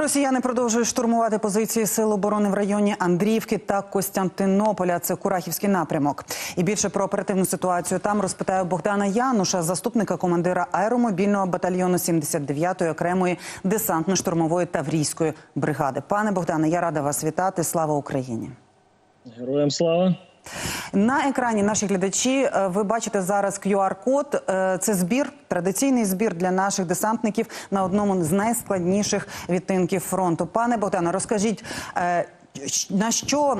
Росіяни продовжують штурмувати позиції сил оборони в районі Андріївки та Костянтинополя. Це Курахівський напрямок. І більше про оперативну ситуацію там розпитаю Богдана Януша, заступника командира аеромобільного батальйону 79-ї окремої десантно-штурмової таврійської бригади. Пане Богдане, я рада вас вітати. Слава Україні! Героям слава. На екрані наші глядачі е, ви бачите зараз QR-код. Е, Це збір, традиційний збір для наших десантників на одному з найскладніших відтинків фронту. Пане Богдане, розкажіть. е, На що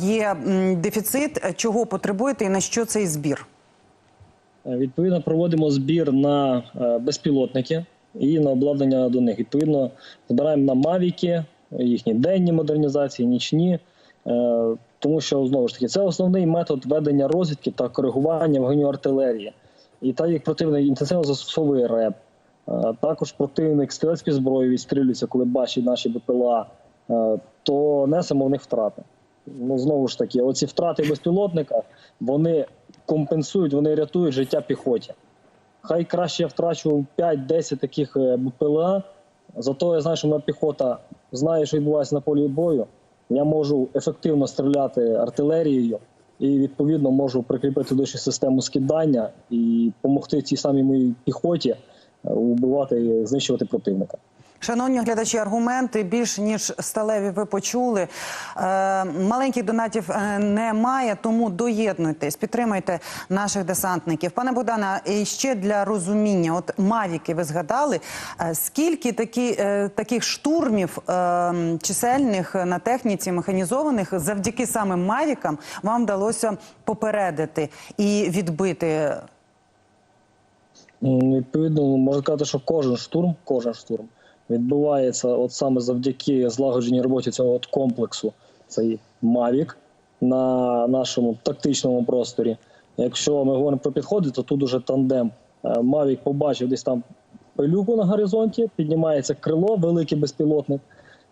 є дефіцит, чого потребуєте, і на що цей збір? Відповідно, проводимо збір на безпілотники і на обладнання до них. Відповідно, збираємо на мавіки, їхні денні модернізації, нічні. Тому що знову ж таки це основний метод ведення розвідки та коригування вогню артилерії. І так як противник інтенсивно застосовує РЕП, е, також противник стрілецькою зброєю відстрілюється, коли бачить наші БПЛА, е, то несемо в них втрати. Ну знову ж таки, оці втрати безпілотника вони компенсують, вони рятують життя піхоті. Хай краще я втрачу 5-10 таких е, БПЛА, зато я знаю, що моя піхота знає, що відбувається на полі бою. Я можу ефективно стріляти артилерією і відповідно можу прикріпити до систему скидання і допомогти цій самій моїй піхоті е, вбивати і знищувати противника. Шановні глядачі, аргументи більш ніж сталеві ви почули. Е, маленьких донатів е, немає, тому доєднуйтесь, підтримуйте наших десантників. Пане Богдане, і ще для розуміння, от мавіки ви згадали. Е, скільки такі, таких штурмів чисельних на техніці механізованих завдяки саме мавікам вам вдалося попередити і відбити? Відповідно, можна сказати, що кожен штурм, кожен штурм відбувається от саме завдяки злагодженій роботі цього от комплексу. Цей Мавік на нашому тактичному просторі. Якщо ми говоримо про підходи, то тут уже тандем. Мавік побачив десь там пилюку на горизонті, піднімається крило, великий безпілотник,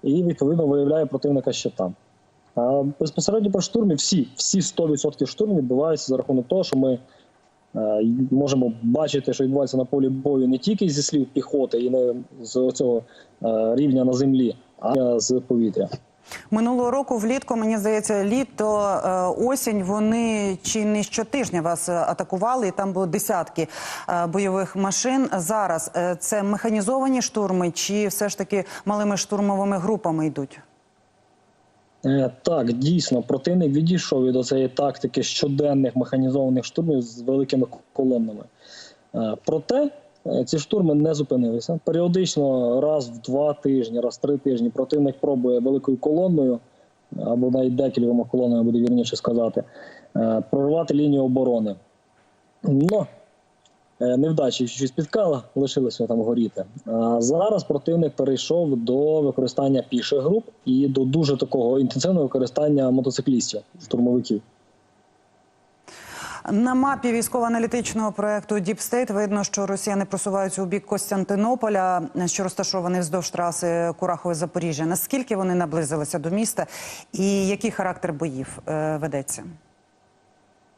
і відповідно виявляє противника ще там. А безпосередньо про штурмі всі, всі 100% штурмів відбуваються за рахунок того, що ми Е, Можемо бачити, що відбувається на полі бою не тільки зі слів піхоти і не з цього рівня на землі, а з повітря. Минулого року влітку, мені здається, літо, е, осінь, вони чи не щотижня вас е, атакували, і там було десятки е, бойових машин. Зараз е, це механізовані штурми, чи все ж таки малими штурмовими групами йдуть? Е, Так, дійсно, противник відійшов від цієї тактики щоденних механізованих штурмів з великими колоннами. Е, Проте е, ці штурми не зупинилися. Періодично, раз в два тижні, раз в три тижні, противник пробує великою колоною або навіть декількома колонами, буде вірніше сказати, прорвати лінію оборони. Но е, невдачі щось спіткала, лишилося там горіти. А зараз противник перейшов до використання піших груп і до дуже такого інтенсивного використання мотоциклістів, штурмовиків. На мапі військово-аналітичного проекту State видно, що росіяни просуваються у бік Костянтинополя, що розташований вздовж траси Курахове Запоріжжя. Наскільки вони наблизилися до міста, і який характер боїв е, ведеться?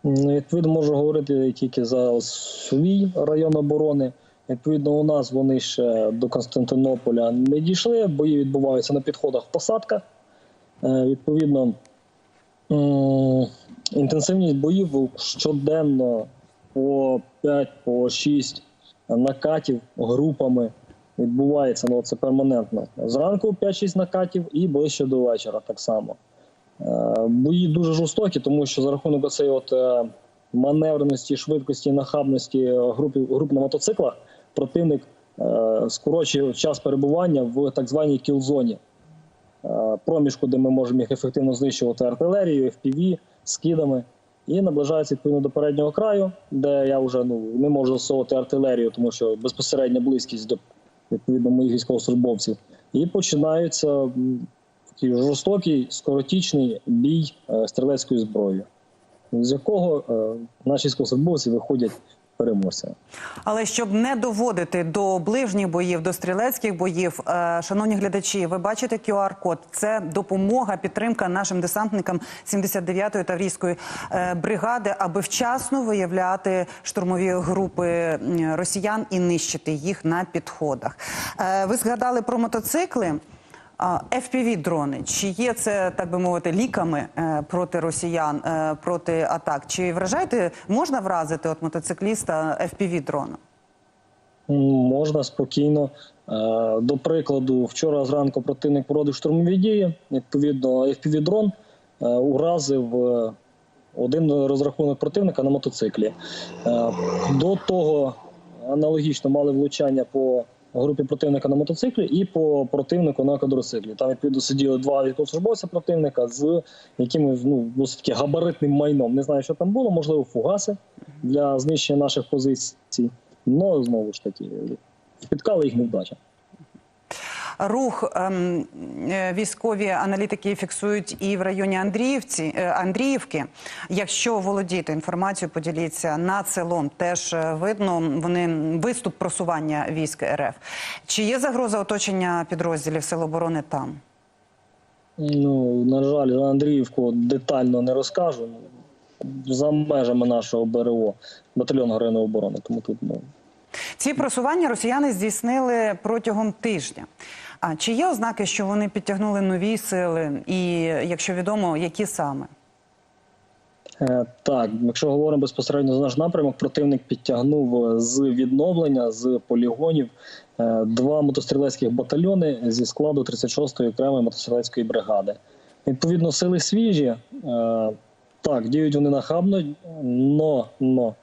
Ну, Відповідно, можу говорити тільки за свій район оборони. Відповідно, у нас вони ще до Константинополя не дійшли. Бої відбуваються на підходах в посадках. Е, Відповідно, інтенсивність боїв щоденно по 5 по 6 накатів групами відбувається. Ну, це перманентно. Зранку 5-6 накатів і ближче до вечора так само. Е, Бої дуже жорстокі, тому що за рахунок цієї от е, маневреності, швидкості, нахабності груп, груп на мотоциклах противник е, скорочує час перебування в так званій кілзоні. Проміжку, де ми можемо їх ефективно знищувати артилерією, FPV, скидами, і наближається відповідно до переднього краю, де я вже ну не можу засовувати артилерію, тому що безпосередня близькість до відповідно моїх військовослужбовців. І починаються такий жорстокий скоротічний бій е, стрілецькою зброєю, з якого е, наші військовослужбовці виходять переможцями. Але щоб не доводити до ближніх боїв, до стрілецьких боїв, е, шановні глядачі, ви бачите QR-код. Це допомога, підтримка нашим десантникам 79-ї таврійської бригади, аби вчасно виявляти штурмові групи росіян і нищити їх на підходах. Ви згадали про мотоцикли. Fpv дрони чи є це так би мовити ліками е, проти росіян, е, проти атак? Чи вражаєте, можна вразити от мотоцикліста fpv дроном? Можна спокійно. Е, До прикладу, вчора зранку противник проводив штурмові дії. Відповідно, FPV-дрон е, уразив один розрахунок противника на мотоциклі. До того аналогічно мали влучання по групі противника на мотоциклі і по противнику на квадроциклі. Там відповідно сиділи два військовослужбовця противника з якимось ну досить габаритним майном. Не знаю, що там було, можливо, фугаси для знищення наших позицій. Ну знову ж таки, спіткала їх невдача. Рух ем, е, військові аналітики фіксують і в районі Андріївці, е, Андріївки. Якщо володіти інформацією, поділіться над селом. Теж е, видно вони виступ просування військ РФ. Чи є загроза оточення підрозділів Сил оборони там? Ну на жаль, за Андріївку детально не розкажу. За межами нашого БРО батальйону героїної оборони. Тому тут ну Ці просування росіяни здійснили протягом тижня. А чи є ознаки, що вони підтягнули нові сили? І якщо відомо, які саме? Е, Так, якщо говоримо безпосередньо за наш напрямок, противник підтягнув е, з відновлення з полігонів е, два мотострілецьких батальйони зі складу 36-ї окремої мотострілецької бригади. Відповідно, сили свіжі. Так, діють вони нахабно, но, но.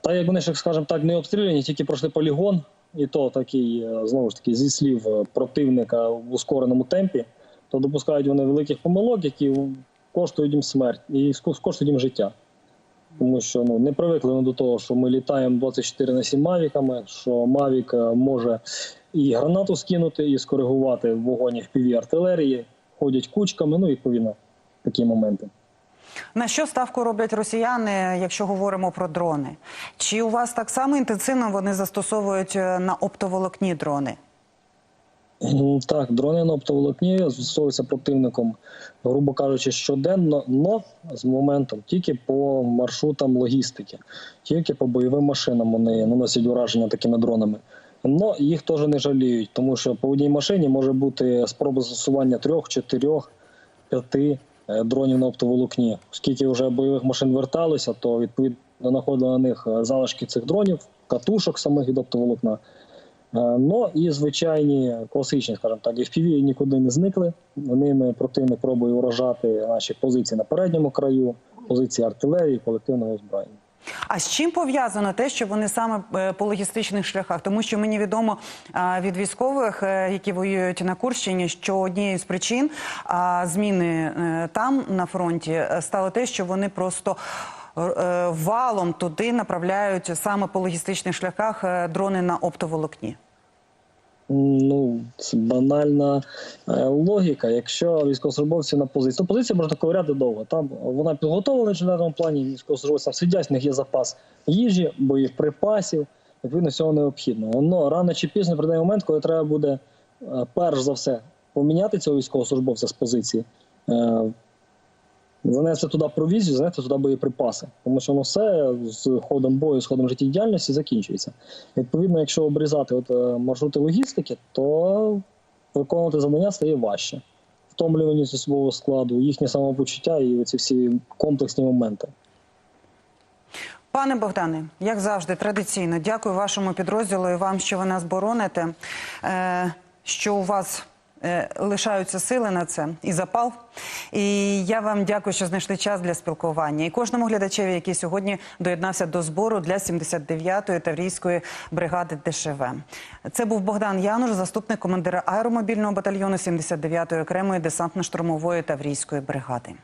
Та як вони, скажімо так, не обстріляні, тільки пройшли полігон, і то такий, е, знову ж таки, зі слів е, противника в ускореному темпі, то допускають вони великих помилок, які коштують їм смерть і коштують їм життя. Тому що ну, не привикли ми до того, що ми літаємо 24 на 7 мавіками, що Мавік е, може і гранату скинути, і скоригувати вогонь в піві артилерії, ходять кучками, ну, відповідно, такі моменти. На що ставку роблять росіяни, якщо говоримо про дрони? Чи у вас так само інтенсивно вони застосовують е, на оптоволокні дрони? Так, дрони на оптоволокні застосовуються противником, грубо кажучи, щоденно, но з моментом тільки по маршрутам логістики, тільки по бойовим машинам вони наносять ураження такими дронами. Но їх теж не жаліють, тому що по одній машині може бути спроба застосування трьох, чотирьох, п'яти дронів на оптоволокні. Оскільки вже бойових машин верталося, то відповідно знаходили на них е, залишки цих дронів, катушок самих від оптоволокна. Е, Ну і звичайні класичні, скажімо так, FPV нікуди не зникли. Ними противник пробує уражати наші позиції на передньому краю, позиції артилерії, колективного озброєння. А з чим пов'язано те, що вони саме е, по логістичних шляхах? Тому що мені відомо від військових, е, які воюють на Курщині, що однією з причин зміни е, там на фронті е, стало те, що вони просто е, валом туди направляють саме по логістичних шляхах е, дрони на оптоволокні. Ну, це банальна е, логіка. Якщо військовослужбовці на позиції, то позиція можна ковиряти довго. Там вона підготовлена в інженерному плані, військовослужбовці там сидять, в них є запас їжі, боєприпасів, відповідно всього необхідного. Воно рано чи пізно прийде момент, коли треба буде е, перш за все поміняти цього військовослужбовця з позиції. Занести туди провізію, занести туди боєприпаси, тому що воно все з ходом бою, з ходом життєдіяльності закінчується. Відповідно, якщо обрізати от, е, маршрути логістики, то виконувати завдання стає важче. Втомлюваність особового складу, їхнє самопочуття і ці всі комплексні моменти. Пане Богдане, як завжди, традиційно дякую вашому підрозділу і вам, що ви нас бороните, е, що у вас лишаються сили на це і запал. І я вам дякую, що знайшли час для спілкування. І кожному глядачеві, який сьогодні доєднався до збору для 79-ї таврійської бригади ДШВ. Це був Богдан Януш, заступник командира аеромобільного батальйону 79-ї окремої десантно-штурмової таврійської бригади.